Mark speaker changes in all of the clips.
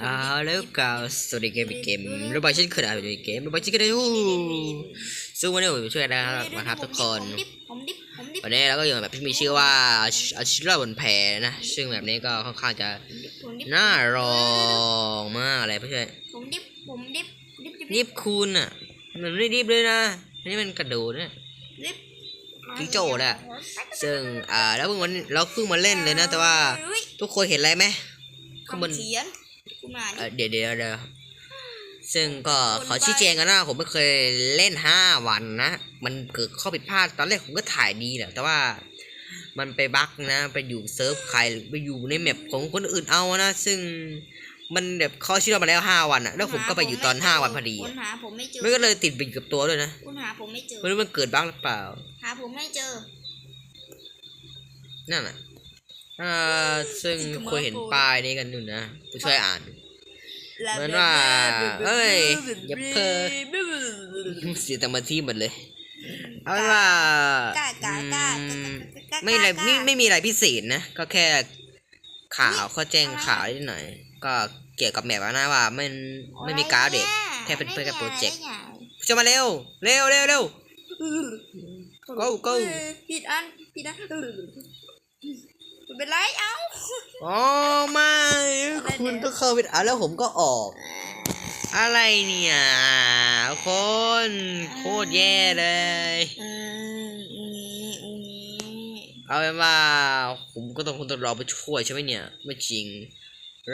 Speaker 1: เอาแล้วก็สวัสดีเกมอีกเกมรูปแบบชิ้นคืออะไรเกมรูปแบบชิ้นก็ได้ฮู้ซึ่งวันนี้ผมช่วยนะครับนะครับทุกคนวันนี้เราก็อยู่แบบที่มีชื่อว่าอาชิระบนแพนะซึ่งแบบนี้ก็ค่อนข้างจะน่ารองมากเลยเพื่อน
Speaker 2: ผมดิบผมดิบดิบดิบ
Speaker 1: รีบคูณอะมันรีบเลยนะนี่มันกระโดดนะ
Speaker 2: ดิบ
Speaker 1: จิงโจ้น่ะซึ่งอ่าแล้วเพิ่งวันเราเพิ่งมาเล่นเลยนะแต่ว่าทุกคนเห็นอะไรไหม ข้างบน
Speaker 2: คำเขียนกูมา
Speaker 1: เอ่
Speaker 2: ดิ
Speaker 1: อเดี๋ยวเดี๋ยวเดี๋ยวซึ่งก็ขอชี้แจงกันนะผมไม่เคยเล่นห้าวันนะ มันเกิดข้อผิดพลาดตอนแรกผมก็ถ่ายดีแหละแต่ว่ามันไปบั๊กนะ ไปอยู่เซิร์ฟใครไปอยู่ในแมปของคนอื่นเอานะ ซึ่งมันแบบเขาชื่อมาแล้วห้าวันอะแล้วผมก็ไปอยู่ตอนห้าวันพอดี
Speaker 2: คุ
Speaker 1: อะ
Speaker 2: ณหาผมไม่เจอ
Speaker 1: มันก็เลยติดไปอยู่กับตัวด้วยนะ
Speaker 2: คุณหาผมไม่เจอ
Speaker 1: ไม่รู้มันเกิดบั๊กหรือเปล่า
Speaker 2: หาผมไม่เจอ
Speaker 1: นั่นน่ะ อ่าซึ่งควรเห็นป้ายนี้กันอยู่นะผู้ช่วยอ่านเหมือนว่าเอ้ยอย่าเพ้อเสียแต่มาที่หมดเลยเอาเป็นว่าก
Speaker 2: ล้ากล้ากล้า
Speaker 1: อืม
Speaker 2: กล้า
Speaker 1: ไม่อะไร
Speaker 2: กล้า
Speaker 1: ไม่ไม่มีอะไรพิเศษนะ ก็แค่ข่าวเขาแจ้งข่าวนิดหน่อย ก็เกี่ยวกับแมปอะนะว่ามันไม่มีการ์ดเด็กแค่เป็นเพื่อนกับโปรเจกต์จะมาเร็ว เร็วเร็วเร็ว Go, go
Speaker 2: ผิดอันผิดอัน เป็นไรเอ้า
Speaker 1: อ๋อไม่คุณต้องเข้าไปอะแล้วผมก็ออก อะไรเนี่ยคนโคตรแย่เลย
Speaker 2: อืมอืมอืม
Speaker 1: เอาเป็นว่าผมก็ต้องคุณต้องรอไปช่วยใช่ไหมเนี่ย ไม่จริง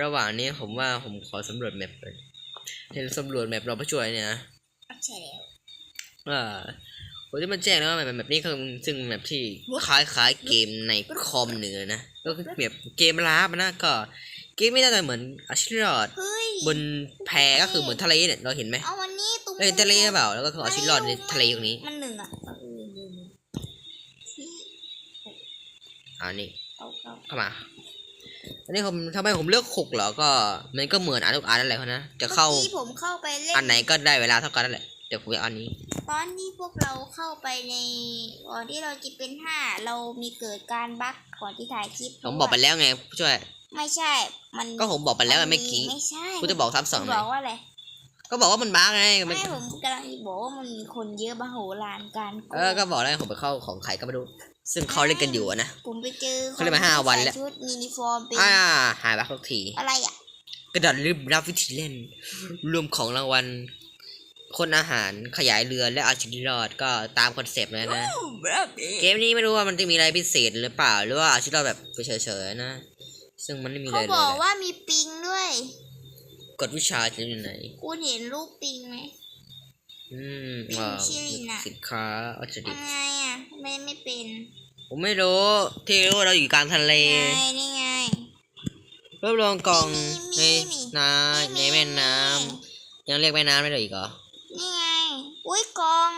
Speaker 1: ระหว่างนี้ผมว่าผมขอสำรวจแมปเลยเห็นสำรวจแมปรอไปช่วยเนี่ยนะ
Speaker 2: ใช่แล้ว
Speaker 1: อ่า ผมจะมาแจ้งแล้วว่าแมปแบบนี้คือซึ่งแมปที่คล้ายคล้ายๆเกมในคอมเหนือนะก็คือแบบเกมลาบนะก็เกมไม่น่าจะเหมือนอาชิรอด
Speaker 2: เฮ้ย
Speaker 1: บนแพก็คือเหมือนทะเลเนี่ยเราเห็นไหม
Speaker 2: เอาวันนี้ตุ้ม
Speaker 1: เราเห็นทะเลหรือเปล่าแล้วก็คืออาชิรอดในทะเลตรงนี้
Speaker 2: มันหนึ่งอะเออเออ
Speaker 1: อ่านี่
Speaker 2: เอาเอา
Speaker 1: เข้ามาอันนี้ผมทำไมผมเลือกหกเหรอก็มันก็เหมือนอันทุกอันนั่นแหละนะจะเข้า
Speaker 2: มื่อกี้ผมเข้าไปเล่น
Speaker 1: อันไหนก็ได้เวลาเท่ากันนั่นแหละ เดี๋ยวผมจะเอาอันนี้
Speaker 2: ตอนที่พวกเราเข้าไปในก่อนที่เราจะเป็นห้าเรามีเกิดการบั๊กก่อนที่ถ่ายคลิป
Speaker 1: ผมบอกไปแล้วไงผู้ช่วย
Speaker 2: ไม่ใช่ มัน
Speaker 1: ก็ผมบอกไปแล้วไงเมื่อกี้
Speaker 2: ไม่ใช่
Speaker 1: คุณจะบอกซ้ำสอง
Speaker 2: คุณ
Speaker 1: ไหม
Speaker 2: บอกว่าอะไร
Speaker 1: ก็บอกว่ามันบ้าไงมัน
Speaker 2: ไม่ผมกำลังจะบอกว่ามันมีคนเยอะมโหฬารการโกง
Speaker 1: เออก็บอกแล้วไงผมไปเข้าของใครก็ไม่รู้ซึ่งเขาเล่นกันอยู่อะนะ
Speaker 2: ผมไปเจอ
Speaker 1: เขาเล่นมาห้าวันแล้ว
Speaker 2: ใส่ชุดมินิฟอร์มเป็น
Speaker 1: อ่าหายบักทุกที
Speaker 2: อะไรอะ
Speaker 1: กระดาษริบรับวิธีเล่น รวมของรางวัล คนอาหารขยายเรือและเอาชีวิตรอดก็ตามคอนเซปต์เลยนะ เกมนี้ไม่รู้ว่ามันจะมีอะไรพิเศษหรือเปล่า หรือว่าเอาชีวิตรอดแบบไปเฉยๆนะ ซึ่งมันไม่มีอะ
Speaker 2: เขา
Speaker 1: ไรเล
Speaker 2: บ
Speaker 1: ย
Speaker 2: อก
Speaker 1: แหละ
Speaker 2: ว่ามีปิงด้วย
Speaker 1: กดวิชาจะอยู่ไหน
Speaker 2: คุณเห็นรูปปิงไหม
Speaker 1: อืม
Speaker 2: เป็น
Speaker 1: ว้าว
Speaker 2: ชื่อน่ะ
Speaker 1: สินค้าวัตถุดิบ
Speaker 2: ทำไงอะไม่ไม่เป็น
Speaker 1: ผมไม่รู้ที่รู้ว่าเราอยู่กลางทะเล
Speaker 2: ไงนี่ไง
Speaker 1: รวบรวมกล่องใน
Speaker 2: มีมี
Speaker 1: น้ำในแม่น้ำยังเรียกแม่น้ำไม่ได้อีกเหรอ
Speaker 2: นี่ไง อุ้ยกอง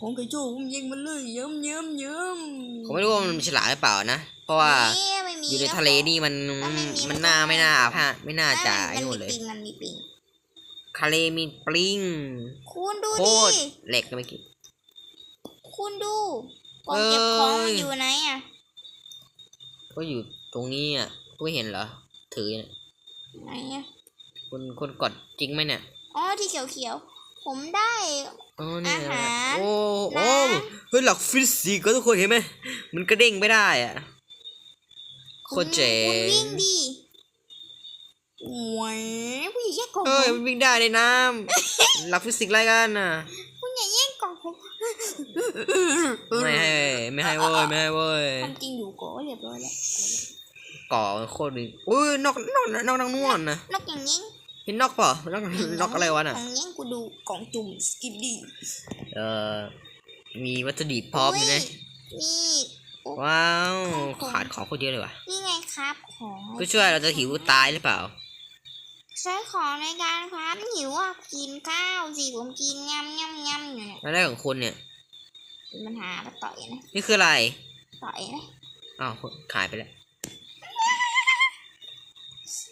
Speaker 2: ของกระโจมยิงมันเลยเยิ้มเยิ้มเยิ้ม
Speaker 1: ผมไม่รู้ว่ามันฉลาดหรือเปล่านะ เพราะว่า
Speaker 2: ไม่มี
Speaker 1: อยู่ในทะเลนี่มัน
Speaker 2: แล้วไม่มี
Speaker 1: มันน่าไม่น่าพลาดไม่น่าจะ
Speaker 2: มั
Speaker 1: ไอ้
Speaker 2: น
Speaker 1: นู่
Speaker 2: มี
Speaker 1: นเลย
Speaker 2: ปิงมันมีปิง
Speaker 1: ทะเลมีปลิง
Speaker 2: คุณดู
Speaker 1: โค
Speaker 2: ดิ
Speaker 1: ตรเหล็กนะเมื่อกี้
Speaker 2: คุณดูกล่องเก็บของมันอยู่ไหนอะ
Speaker 1: ก็อยู่ตรงนี้อะคุณไม่เห็นเหรอถือเนี่ย
Speaker 2: ไหนอะ
Speaker 1: คุณคุณกดจริงไหมเนี่ย
Speaker 2: อ๋อที่เขียวเขียวๆผมได้
Speaker 1: อ๋อนี่
Speaker 2: อาหาร
Speaker 1: โอ้โอ้
Speaker 2: น้
Speaker 1: เฮ้ยหลักฟิสิกส์ก็ทุกคนเห็นไหมมันกระเด้งไม่ได้อะโคตรเจ๋
Speaker 2: คุณ
Speaker 1: ง
Speaker 2: วิ่งดิโอ้ยผู้หญิงแย่งกล่องผ
Speaker 1: เฮ้ย
Speaker 2: ม
Speaker 1: มันวิ่งได้ในน้ำหลักฟิสิกส์อะไรกันน่ะ
Speaker 2: คุณอย่าแย่งกล่องผม
Speaker 1: ไม่ให้ไม่ให้เว้ยไม่ให้เว้ย
Speaker 2: ความจริงอยู่ก่อนเรียบร้อยแล้ว
Speaker 1: ก่อโคตรดีอุ้ยนอกนอกนอกนางนวลนะ
Speaker 2: นกอย่างนี้
Speaker 1: เห็นนอกเปล่านอกนอกอะไรวะน่ะ
Speaker 2: ของนี้กูดูกล่องจุ่มสกิปดี
Speaker 1: เอ่อมีวัตถุดิบพร้อมอยู่นะ
Speaker 2: นี่
Speaker 1: ว้าว
Speaker 2: ขา
Speaker 1: ดของโคตรเยอะเลยว่ะ
Speaker 2: นี่ไงครับของ
Speaker 1: ก็ช่วยเราจะหิวตายหรือเปล่า
Speaker 2: ใช้ของในการครับหิวอะกินข้าวสิผมกินยำยำยำอยู่เนี่ย
Speaker 1: ราได้ของคุณเนี่ย
Speaker 2: มีปัญหามาต่อยนะ
Speaker 1: นี่คืออะไร
Speaker 2: ต่อยนะ
Speaker 1: อ้าวขายไปแล้ว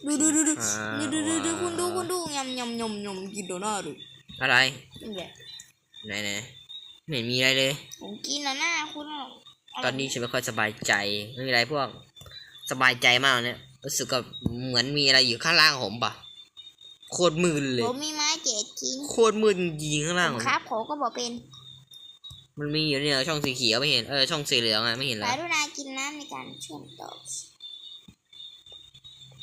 Speaker 2: ดูดูดูดู
Speaker 1: อ่า
Speaker 2: ดูดูดูดูคุณดูคุณดูยำยำยำยำกินโดนัทดู
Speaker 1: อะไร
Speaker 2: นี่แหละ
Speaker 1: ไหนไหนไม่เห็นมีอะไรเลย
Speaker 2: ผมกินแล้วนะคุณะ
Speaker 1: ตอนนี้ฉันไม่ค่อยสบายใจไม่มีอะไรพวกสบายใจมากเนี่ยเอรู้สึกกับเหมือนมีอะไรอยู่ข้างล่างผมปะโคตรมืดเลย
Speaker 2: ผมมีไม้เจ็ดชิ้น
Speaker 1: โคตรมืดจริงๆข้างล่าง
Speaker 2: ผ
Speaker 1: ผมม
Speaker 2: ครับผมก็บอกเป็น
Speaker 1: มันมีอยู่เนี่ยช่องสีเขียวไม่เห็นเออช่องสีเหลืองอะไม่เห็นเล
Speaker 2: ก
Speaker 1: ย
Speaker 2: รุณากินน้ำในการเชื่อมต่อ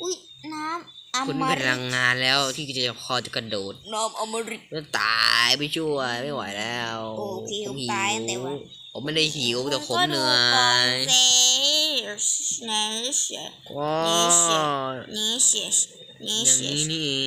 Speaker 2: อุ้ยน้ำอ
Speaker 1: คุณ
Speaker 2: ม
Speaker 1: มีพ
Speaker 2: ฤ
Speaker 1: ลั
Speaker 2: ต
Speaker 1: งงานแล้วที่จะพอจะกระโดด
Speaker 2: น้ำอมฤต
Speaker 1: แล้วตายไปช่วยไม่ไหวแล้ว
Speaker 2: โอเค
Speaker 1: ผม
Speaker 2: ผมตายตั้งแต่วัน
Speaker 1: ผมไม่ได้หิวแต่ผมเหนื่อ
Speaker 2: ก็ดูก่
Speaker 1: ย
Speaker 2: นสิไหนเสีย
Speaker 1: ว้า
Speaker 2: นี่เสีย
Speaker 1: ว
Speaker 2: นี่เสีย นี่
Speaker 1: อย่าง
Speaker 2: เสีย
Speaker 1: นี้นี่เอง